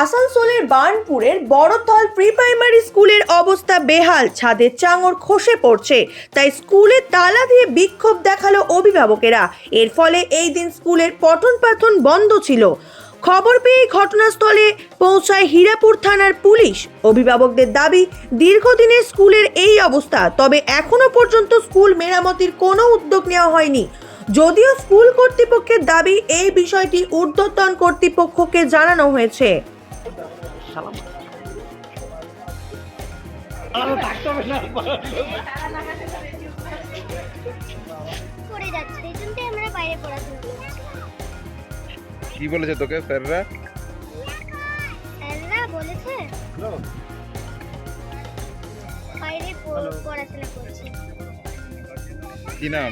আসানসোলের বার্নপুরের বড়তল pre primary স্কুলের অবস্থা বেহাল, ছাদের চাঙর খসে পড়ছে। তাই স্কুলে তালা দিয়ে বিক্ষোভ দেখাল অভিভাবকেরা। এর ফলে এই দিন স্কুলের পঠন পাঠন বন্ধ ছিল। খবর পেয়ে ঘটনাস্থলে পৌঁছায় হীরাপুর থানার পুলিশ। অভিভাবকদের দাবি, দীর্ঘদিনের স্কুলের এই অবস্থা, তবে এখনও পর্যন্ত স্কুল মেরামতির কোনো উদ্যোগ নেওয়া হয়নি। যদিও স্কুল কর্তৃপক্ষের দাবি, এই বিষয়টি ঊর্ধ্বতন কর্তৃপক্ষকে জানানো হয়েছে। পড়ে যাচ্ছে এই জন্যই আমরা বাইরে পড়াশোনা করছি। কি বলেছে তোকে স্যাররা? স্যাররা বলেছে বাইরে প- পড়াশোনা করছি। কি নাম?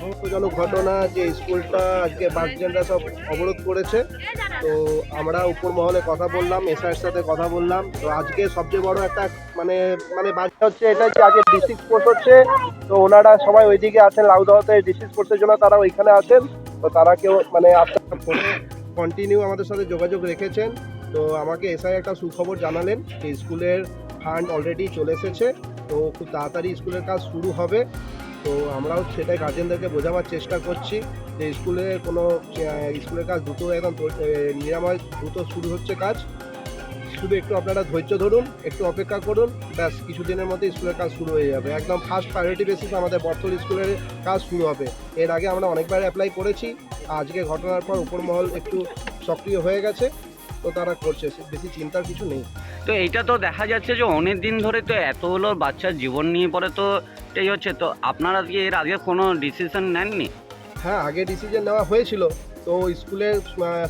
দুঃখজনক ঘটনা, যে স্কুলটা আজকে গার্জেনরা সব অবরোধ করেছে, তো আমরা উপর মহলে কথা বললাম এসআইয়ের সাথে কথা বললাম। তো আজকে সবচেয়ে বড় একটা মানে মানে বাচ্চা হচ্ছে এটা যে আজকে ডিস্ট্রিক্ট স্পোর্টস হচ্ছে, তো ওনারা সবাই ওইদিকে আছেন লাউদাওয়াতে ডিস্ট্রিক্ট স্পোর্টসের জন্য তারা ওইখানে আছেন, তো তারা কেউ মানে আপনার কন্টিনিউ আমাদের সাথে যোগাযোগ রেখেছেন। তো আমাকে এসআই একটা সুখবর জানালেন যে স্কুলের ফান্ড অলরেডি চলে এসেছে, তো খুব তাড়াতাড়ি স্কুলের কাজ শুরু হবে। তো আমরাও সেটাই গার্জেনদেরকে বোঝাবার চেষ্টা করছি যে স্কুলে কোনো স্কুলের কাজ দ্রুত একদম নিরাময় দ্রুত শুরু হচ্ছে কাজ। শুধু একটু আপনারা ধৈর্য ধরুন, একটু অপেক্ষা করুন, ব্যাস কিছুদিনের মধ্যে স্কুলের কাজ শুরু হয়ে যাবে। একদম ফার্স্ট প্রায়োরিটি বেসিস আমাদের বর্তল স্কুলের কাজ শুরু হবে। এর আগে আমরা অনেকবার অ্যাপ্লাই করেছি, আজকে ঘটনার পর উপরমহল একটু সক্রিয় হয়ে গেছে। তো তারা করছে বেশি চিন্তার কিছু নেই। তো এইটা তো দেখা যাচ্ছে যে অনেক দিন ধরে তো এতগুলো বাচ্চার জীবন নিয়ে পরে তো এই হচ্ছে। তো আপনারা কি এর আগে কোনো ডিসিশন নেননি? হ্যাঁ আগে ডিসিশন নেওয়া হয়েছিল। তো স্কুলের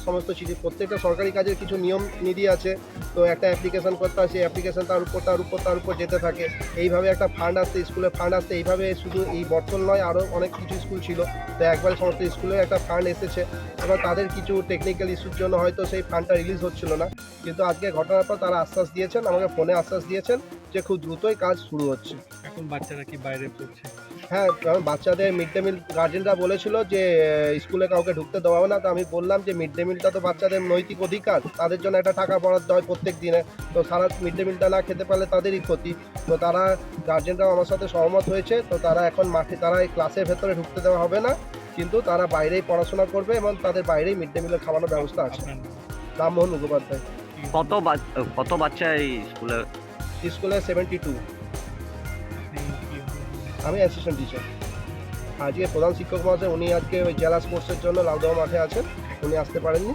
সমস্ত প্রত্যেকটা সরকারি কাজের কিছু নিয়ম নীতি আছে। তো একটা অ্যাপ্লিকেশান করতে হয়, সেই অ্যাপ্লিকেশন তার উপর তার উপর তার উপর যেতে থাকে। এইভাবে একটা ফান্ড আসতে স্কুলে ফান্ড আসতে এইভাবে শুধু এই বর্তল নয়, আরও অনেক কিছু স্কুল ছিল। তো একবার সমস্ত স্কুলে একটা ফান্ড এসেছে। এবার তাদের কিছু টেকনিক্যাল ইস্যুর জন্য হয়তো সেই ফান্ডটা রিলিজ হচ্ছিল না। কিন্তু আজকে ঘটনার পর তারা আশ্বাস দিয়েছেন, আমাকে ফোনে আশ্বাস দিয়েছেন যে খুব দ্রুতই কাজ শুরু হচ্ছে। এখন বাচ্চারা কি বাইরে পড়ছে? হ্যাঁ কারণ বাচ্চাদের মিড ডে মিল গার্জেনরা বলেছিল যে স্কুলে কাউকে ঢুকতে দেওয়া হবে না। তো আমি বললাম যে মিড ডে মিলটা তো বাচ্চাদের নৈতিক অধিকার। তাদের জন্য একটা টাকা বরাদ্দ হয় প্রত্যেক দিনে। তো সারা মিড ডে মিলটা না খেতে পারলে তাদেরই ক্ষতি। তো তারা গার্জেনরাও আমার সাথে সহমত হয়েছে। তো তারা এখন মাঠে তারা এই ক্লাসের ভেতরে ঢুকতে দেওয়া হবে না। কিন্তু তারা বাইরেই পড়াশোনা করবে এবং তাদের বাইরেই মিড ডে মিলের খাওয়ানোর ব্যবস্থা আছে। রামমোহন মুখোপাধ্যায়। কত কত বাচ্চা এই স্কুলে স্কুলে সেভেন্টি টু? আমি অ্যাসিস্ট্যান্ট টিচার আজকে প্রধান শিক্ষক মহাশয়, উনি আজকে ওই জেলা স্পোর্টসের জন্য লাউদহ মাঠে আছেন। উনি আসতে পারেননি।